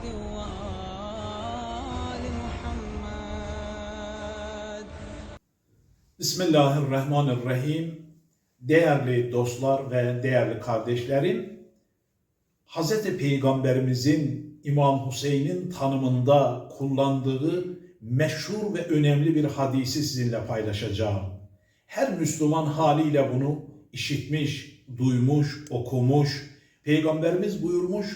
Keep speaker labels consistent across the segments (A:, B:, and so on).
A: محمد وآل محمد
B: Bismillahirrahmanirrahim. Değerli dostlar ve değerli kardeşlerim, Hz. Peygamberimizin İmam Hüseyin'in tanımında kullandığı meşhur ve önemli bir hadisi sizinle paylaşacağım. Her Müslüman haliyle bunu işitmiş, duymuş, okumuş. Peygamberimiz buyurmuş,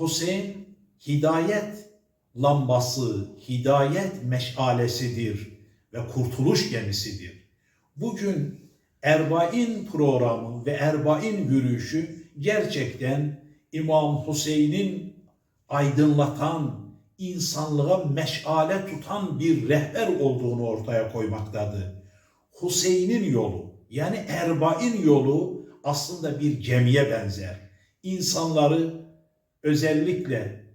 B: Hüseyin hidayet lambası, hidayet meşalesidir ve kurtuluş gemisidir. Bugün Erbain programı ve Erbain yürüyüşü gerçekten İmam Hüseyin'in aydınlatan, insanlığa meşale tutan bir rehber olduğunu ortaya koymaktadır. Hüseyin'in yolu yani Erbain yolu aslında bir gemiye benzer. İnsanları özellikle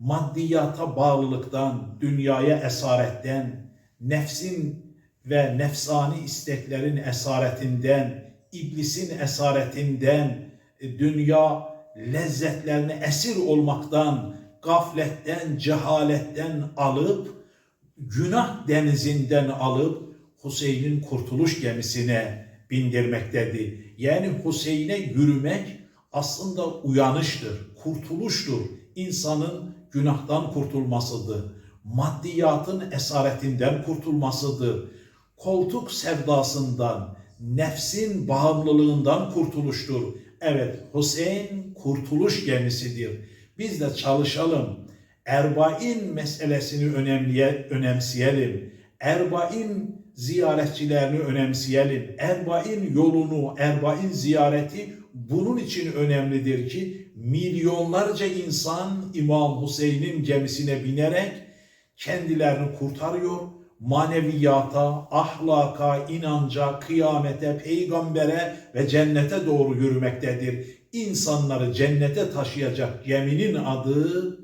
B: maddiyata bağlılıktan, dünyaya esaretten, nefsin ve nefsani isteklerin esaretinden, iblisin esaretinden, e, dünya lezzetlerine esir olmaktan, gafletten, cehaletten alıp, günah denizinden alıp Hüseyin'in kurtuluş gemisine bindirmektedir. Yani Hüseyin'e yürümek aslında uyanıştır, kurtuluştur. İnsanın günahtan kurtulmasıdır. Maddiyatın esaretinden kurtulmasıdır. Koltuk sevdasından, nefsin bağımlılığından kurtuluştur. Evet, Hüseyin kurtuluş gemisidir. Biz de çalışalım. Erbain meselesini önemliye, önemseyelim. Erbain ziyaretçilerini önemseyelim. Erbain yolunu, Erbain ziyareti bunun için önemlidir ki milyonlarca insan İmam Hüseyin'in gemisine binerek kendilerini kurtarıyor. Maneviyata, ahlaka, inanca, kıyamete, peygambere ve cennete doğru yürümektedir. İnsanları cennete taşıyacak geminin adı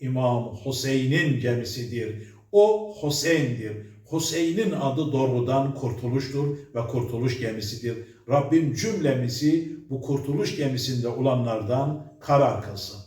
B: İmam Hüseyin'in gemisidir. O Hüseyin'dir. Hüseyin'in adı doğrudan kurtuluştur ve kurtuluş gemisidir. Rabbim cümlemizi bu kurtuluş gemisinde olanlardan karar kılsın.